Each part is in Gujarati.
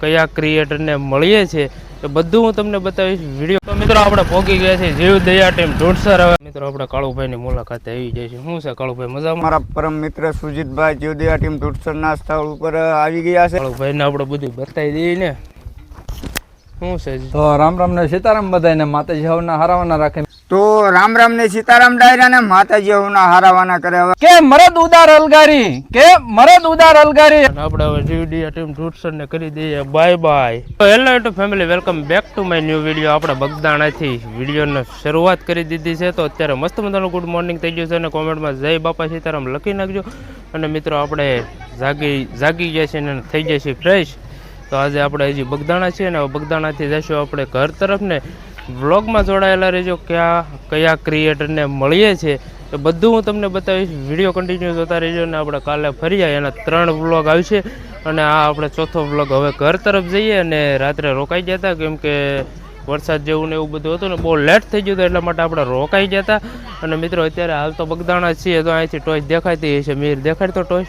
કયા ક્રિએટરને મળીએ છીએ એ બધું હું તમને બતાવીશ વીડિયો તો મિત્રો આપણે પહોંચી ગયા છે જીવ દયા ટીમ ઢોઢસર હવે. મિત્રો આપણે કાળુભાઈની મુલાકાતે આવી જાય છે. શું છે કાળુભાઈ મજા મારા પરમ મિત્ર સુજીતભાઈ જીવદયા ટીમ ઢોઢસરના સ્થળ ઉપર આવી ગયા છે. કાળુભાઈને આપણે બધું બતાવી દઈએ ને. શું છે? તો રામ રામ ને સીતારામ બધાને માતાજી હવના હારાવાના રાખે. તો રામ રામ ને સીતારામ ડાયરા ને માતાજી હું હારાવાના કરે હવે. કે મરદ ઉદાર અલગારી કે મરદ ઉદાર અલગારી. આપણે હવે જીવડીયા ટીમ ટૂટસર ને કરી દઈએ bye bye hello to family welcome back to my new video આપણે બગદાણાથી વિડીયોની શરૂઆત કરી દીધી છે. તો અત્યારે મસ્ત મજાનું ગુડ મોર્નિંગ થઈ ગયું છે અને કોમેન્ટમાં જય બાપા સીતારામ લખી નાખજો. અને મિત્રો આપણે જાગી જાગી ગયા છીએ અને થઈ ગયા છીએ ફ્રેશ તો આજે આપણે હજી બગદાણા છીએ અને બગદાણાથી જઈશું આપણે ઘર તરફ ને વ્લોગમાં જોડાયેલા રહેજો કયા કયા ક્રિએટરને મળીએ છીએ. એ બધું હું તમને બતાવીશ. વીડિયો કન્ટિન્યુ જોતા રહેજો અને આપણે કાલે ફરી જાય એના ત્રણ વ્લોગ આવશે. અને આ આપણે ચોથો વ્લોગ હવે ઘર તરફ જઈએ અને રાત્રે રોકાઈ ગયા હતા કેમ કે વરસાદ જેવું ને એવું બધું હતું ને બહુ લેટ થઈ ગયું હતું, એટલા માટે આપણે રોકાઈ ગયા હતા અને મિત્રો, અત્યારે હાલ તો બગદાણા છીએ. તો અહીંથી ટોચ દેખાતી હશે. મીર દેખાડતો ટોચ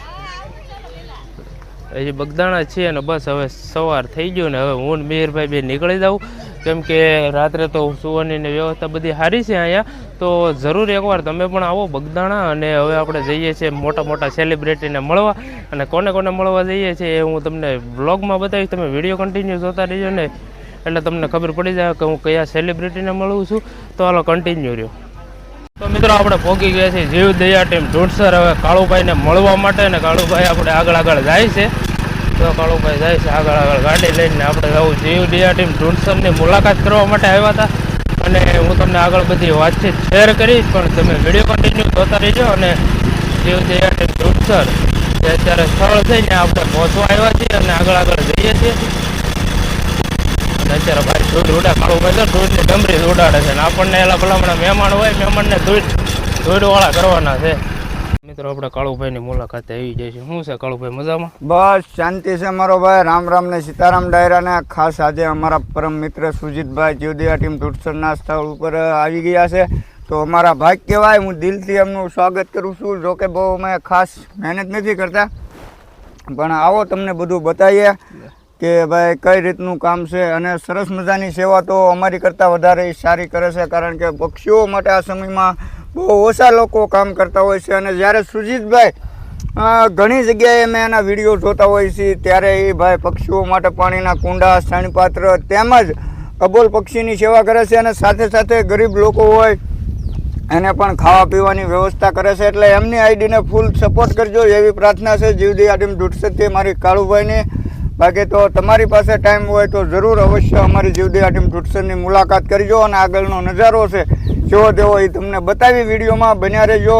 હજી બગદાણા છીએ અને બસ હવે સવાર થઈ ગયું ને હવે હું મીરભાઈ બે નીકળી જાઉં. કેમ કે રાત્રે તો સુવાની વ્યવસ્થા બધી સારી છે અહીંયા. તો જરૂર એકવાર તમે પણ આવો બગદાણા અને હવે આપણે જઈએ છીએ મોટા મોટા સેલિબ્રિટીને મળવા. અને કોને કોને મળવા જઈએ છીએ એ હું તમને બ્લોગમાં બતાવીશ. તમે વીડિયો કન્ટિન્યુ જોતા રહીજો ને. એટલે તમને ખબર પડી જાય કે હું કયા સેલિબ્રિટીને મળું છું. તો હાલો કન્ટિન્યુ રહ્યો. તો મિત્રો આપણે પહોંચી ગયા છીએ જીવ દયા ટીમ ઢોળસર હવે કાળુભાઈને મળવા માટે અને કાળુભાઈ આપણે આગળ આગળ જાય છે. તો કાળુભાઈ જાય છે આગળ આગળ ગાડી લઈને આપણે જવું. જીવ દયા ટીમ ઢોળસરની મુલાકાત કરવા માટે આવ્યા હતા. અને હું તમને આગળ બધી વાતચીત શેર કરીશ, પણ તમે વીડિયો કન્ટિન્યુ જોતા રહેજો અને જીવ દયા ટીમ ઢોળસર જે અત્યારે સ્થળ છે ને આપણે પહોંચવા આવ્યા છીએ અને આગળ આગળ જઈએ છીએ. અત્યારે ભાઈ ધૂળ ઉડા, કાળુભાઈ તો ધૂળની ડમરી ઉડાડે છે. ને આપણને એલા ભલામણા મહેમાન હોય, મહેમાનને ધૂળ, ધૂળવાળા કરવાના છે. મિત્રો, આપણે કાળુભાઈની મુલાકાતે આવી જાય છે શું છે કાળુભાઈ, મજામાં? બસ, શાંતિ છે મારો ભાઈ. રામ રામ ને સીતારામ ડાયરા ને. ખાસ આજે અમારા પરમ મિત્ર સુજીતભાઈ જીવદયા ટીમ ટુટસરના સ્થળ ઉપર આવી ગયા છે. તો અમારા ભાઈ કહેવાય. હું દિલથી એમનું સ્વાગત કરું છું. જોકે બહુ અમે ખાસ મહેનત નથી કરતા. પણ આવો તમને બધું બતાવીએ કે ભાઈ કઈ રીતનું કામ છે અને સરસ મજાની સેવા તો અમારી કરતાં વધારે સારી કરે છે. કારણ કે પક્ષીઓ માટે આ સમયમાં બહુ ઓછા લોકો કામ કરતા હોય છે. અને જ્યારે સુજીતભાઈ ઘણી જગ્યાએ મેં એના વીડિયો જોતા હોય છે, ત્યારે એ ભાઈ પક્ષીઓ માટે પાણીના કુંડા, શણપાત્ર તેમજ અબોલ પક્ષીની સેવા કરે છે અને સાથે સાથે ગરીબ લોકો હોય, એને પણ ખાવા પીવાની વ્યવસ્થા કરે છે. એટલે એમની આઈડીને ફૂલ સપોર્ટ કરજો એવી પ્રાર્થના છે. જીવદી આડીમ તે મારી કાળુભાઈની. બાકી તો તમારી પાસે ટાઈમ હોય તો જરૂર અવશ્ય અમારી જીવદી આડીમ દૂધસરની મુલાકાત કરજો અને આગળનો નજારો છે જેવો તેવો એ તમને બતાવી વિડીયોમાં બન્યા રહેજો.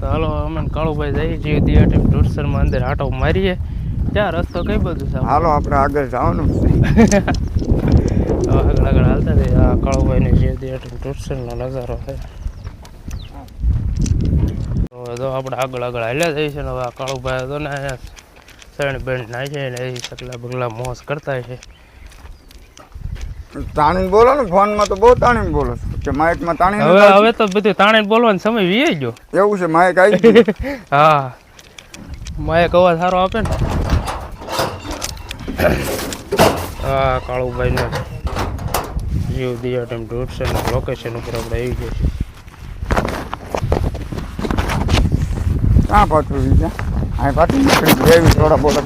તો હાલો અમે કાળુભાઈ કાળુભાઈ જઈએ છીએ દિયા ટીમ ઢોળસરમાં અંદર આટો મારીએ. ત્યાં રસ્તો કઈ બધું છે? હાલો આપણે આગળ જવાનું. છે આગળ આગળ હાલતા જઈએ આ કાળુભાઈની જે દિયા ટીમ ઢોળસરનો નજારો છે. તો આપણે આગળ આગળ હાલ્યા જઈએ છે ને હવે આ કાળુભાઈ તો ને શરણ બેન્ટ નાખે ને એ સકલા બગલા મોસ કરતા છે. તાણી બોલો ને ફોનમાં તો બહુ તાણી બોલો છો. કે માઇકમાં તાણી હવે હવે તો બધું તાણી બોલવાનો સમય વીએ ગયો. એવું છે માઇક આવી ગયો. હા. માયક અવાજ સારો આપે ને? હા કાળુભાઈને જીવ દિયા ટાઈમ ઢોળશે લોકેશન ઉપર આપણે આવી ગયા છીએ ક્યાં પાછું બીજા અહીં પાછું નીકળી ગયા એવી થોડા બોલા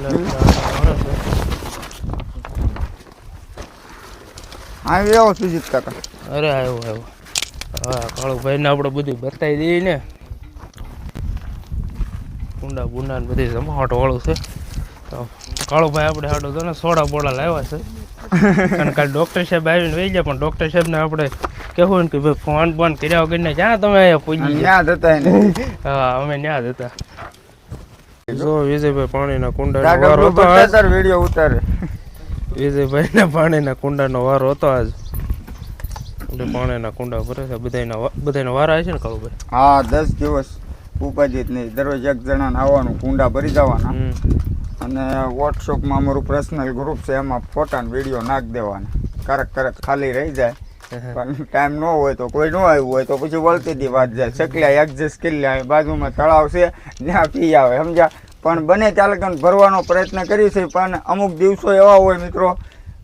અહીં આવો સુજીત કાકા. અરે આવ્યો આવ્યો હા કાળુભાઈને આપણે બધું બતાવી દઈએ ને. કુંડા બુંડા ને બધી જમાવટ વાળું છે. તો કાળુભાઈ આપણે હાડો તો ને સોડા બોડા લાવ્યા છે. કારણ કાલે ડૉક્ટર સાહેબ આવીને વહી ગયા પણ ડૉક્ટર સાહેબને આપણે કહેવું ને કે ભાઈ ફોન બોન કર્યા વગર જ્યાં તમે અહીંયા પૂજી ગયા હતા હા અમે જ હતા. જો વિજયભાઈ પાણીના કુંડાનો વારો હતો વીડિયો ઉતારે. વિજયભાઈને પાણીના કુંડાનો વારો હતો આજ. એટલે પાણીના કુંડા ભરે છે. બધાના બધાના વારા છે ને કાળુભાઈ? હા દસ દિવસ ઉપાજીત નહીં. દરરોજ એક જણાને આવવાનું કુંડા ભરી જવાના. અને વોટ્સઅપમાં અમારું પર્સનલ ગ્રુપ છે એમાં ફોટા વીડિયો નાખ દેવાના. ક્યારેક ક્યારેક ખાલી રહી જાય. પણ ટાઈમ ન હોય તો કોઈ ન આવ્યું હોય તો પછી વળતી દી વાત જાય. સકલ્યા એડજસ્ટ કરી લે બાજુમાં તળાવ છે જ્યાં પી આવે સમજ્યા? પણ બને લગન ભરવાનો પ્રયત્ન કરીશું પણ અમુક દિવસો એવા હોય મિત્રો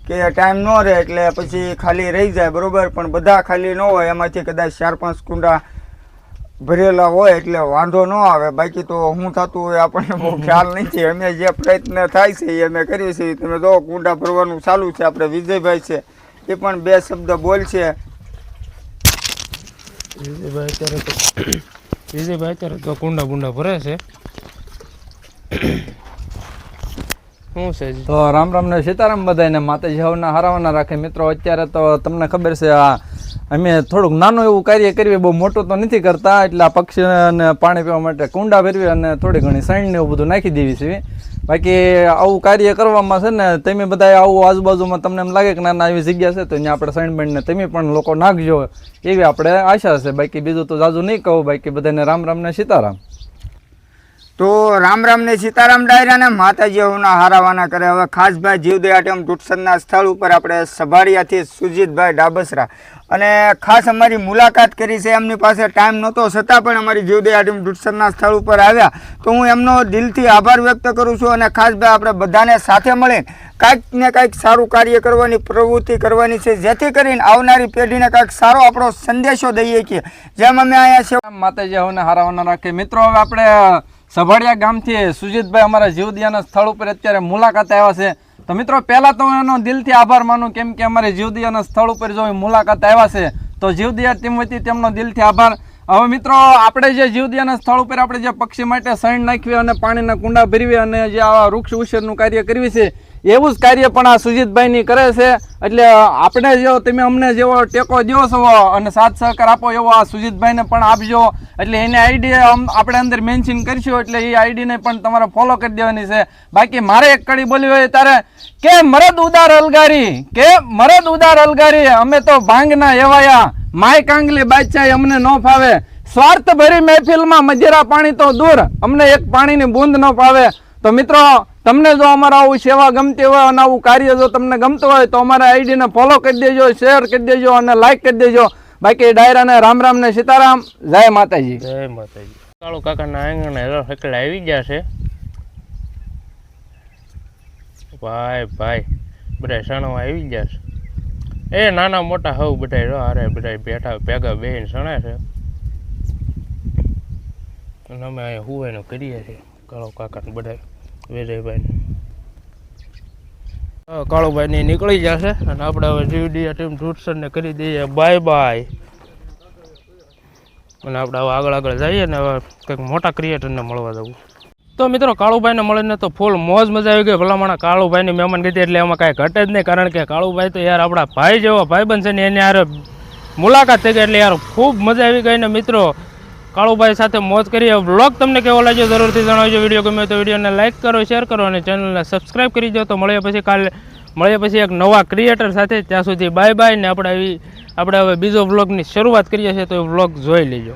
કે ટાઈમ ન રહે એટલે પછી ખાલી રહી જાય બરોબર? પણ બધા ખાલી ન હોય એમાંથી કદાચ ચાર પાંચ કુંડા ભરેલા હોય એટલે વાંધો ન આવે. બાકી તો શું થતું હોય આપણને બહુ ખ્યાલ છે. અમે જે પ્રયત્ન થાય છે એ અમે કરીએ છીએ. તમે જો કુંડા ભરવાનું ચાલુ છે આપણે વિજયભાઈ છે એ પણ બે શબ્દ બોલશે વિજયભાઈ અત્યારે તો વિજયભાઈ અત્યારે તો કુંડા બુંડા ભરે છે. તો રામ રામ ને સીતારામ બધાને માતાજી હવના હારાવાના રાખે મિત્રો. અત્યારે તો તમને ખબર છે આ અમે થોડુંક નાનું એવું કાર્ય કરીએ, બહુ મોટું તો નથી કરતા. એટલે આ પક્ષીને પાણી પીવા માટે કુંડા ભરવી અને થોડી ઘણી સાઈડ ને એવું બધું નાખી દેવી છે. બાકી આવું કાર્ય કરવામાં છે ને, તમે બધા આવું આજુબાજુમાં તમને એમ લાગે કે નાના આવી જગ્યા છે, તો ત્યાં આપણે સાઈન બેન્ડને તમે પણ લોકો નાખજો. એવી આપણે આશા છે. બાકી બીજું તો જાજુ નહીં કહું. બાકી બધાને રામ રામ ને સીતારામ. તો રામ રામ ને સીતારામ ડાયરા ને માતાજીઓના હારાવાના કરે. હવે ખાસ ભાઈ જીવદયા ટેમ ટુટસરના સ્થળ ઉપર આપણે સભારિયાથી સુજીતભાઈ ડાબસરા. અને ખાસ અમારી મુલાકાત કરી છે. એમની પાસે ટાઈમ નહોતો, છતાં પણ અમારી જીવદયા ટીમ ટુટસરના સ્થળ ઉપર આવ્યા. તો હું એમનો દિલથી આભાર વ્યક્ત કરું છું અને ખાસ ભાઈ આપણે બધાને સાથે મળીને કાંઈક ને કાંઈક સારું કાર્ય કરવાની, પ્રવૃત્તિ કરવાની છે. જેથી કરીને આવનારી પેઢીને કાંઈક સારો આપણો સંદેશો દઈએ છીએ. જેમ અમે અહીંયા છીએ માતાજી હારાવાના રાખે. મિત્રો, હવે આપણે સભાડિયા ગામથી સુજીતભાઈ અમારા જીવદિયાના સ્થળ ઉપર અત્યારે મુલાકાત આવ્યા છે. તો મિત્રો, પહેલાં તો એનો દિલથી આભાર માનું કેમ કે અમારે જીવદિયાના સ્થળ ઉપર જો મુલાકાત આવ્યા છે, તો જીવદિયા ટીમ વતી તેમનો દિલથી આભાર. હવે મિત્રો, આપણે જે જીવદિયાના સ્થળ ઉપર આપણે જે પક્ષી માટે સૈણ નાખવી અને પાણીના કુંડા ભરવી અને જે આવા વૃક્ષ ઉછેરનું કાર્ય કરવી છે એવું જ કાર્ય પણ આ સુજીતભાઈની કરે છે. એટલે આપણે જેવો, તમે અમને જેવો ટેકો દો છો અને સાથ સહકાર આપો એવો આ સુજીતભાઈને પણ આપજો. એટલે એની આઈડી આપણે અંદર મેન્શન કરીશું, એટલે એ આઈડીને પણ તમારે ફોલો કરી દેવાની છે. બાકી મારે એક કડી બોલવી હોય ત્યારે કે મરદ ઉદાર અલગારી, કે મરદ ઉદાર અલગારી, અમે તો ભાંગના એવાયા, માય કાંગલી બાદશાહ અમને ન ફાવે. સ્વાર્થ ભરી મહેફિલમાં મજેરા પાણી તો દૂર, અમને એક પાણીની બૂંદ ન ફાવે. તો મિત્રો તમને જો અમારા આવું સેવા ગમતી હોય અને આવું કાર્ય જો તમને ગમતું હોય તો અમારા આઈડીને ફોલો કરી દેજો શેર કરી દેજો અને લાઈક કરી દેજો. બાકી ડાયરાને રામ રામ ને સીતારામ, જય માતાજી. જય માતાજી. કાળુ કાકાના આંગણે હેલો આવી ગયા છે. ભાઈ ભાઈ, બધા સણો આવી ગયા છે. એ નાના મોટા હવ બધા રહો અરે બધા બેઠા, ભેગા બેહીને સણે છે. અમે અહીંયા હુવાનું કરીએ છીએ, કાળો કાકાને બધા વિજયભાઈ કાળુભાઈ નીકળી જશે અને આપણે હવે જીવડીયા ટીમ ટૂટસરને કરી દઈએ બાય બાય અને આપણે હવે આગળ આગળ જઈએ ને હવે કંઈક મોટા ક્રિએટરને મળવા જવું. તો મિત્રો, કાળુભાઈને મળીને તો ફૂલ મોજ મજા આવી ગઈ. ભલામણા કાળુભાઈની મહેમાન કીધી એટલે એમાં કાંઈ ઘટે જ નહીં, કારણ કે કાળુભાઈ તો યાર આપણા ભાઈ જેવો ભાઈ છે ને એને યાર મુલાકાત થઈ ગઈ એટલે યાર ખૂબ મજા આવી ગઈ ને મિત્રો. કાળુભાઈ સાથે મોજ કરીએ. બ્લોગ તમને કેવો લાગ્યો જરૂરથી જણાવજો. વીડિયો ગમે તો વિડીયોને લાઇક કરો, શેર કરો અને ચેનલને સબસ્ક્રાઈબ કરી દો તો મળીએ પછી કાલે, મળીએ પછી એક નવા ક્રિએટર સાથે. ત્યાં સુધી બાય બાય ને આપણે આવી, આપણે હવે બીજો વ્લોગની શરૂઆત કરીએ છીએ. તો એ વ્લોગ જોઈ લેજો.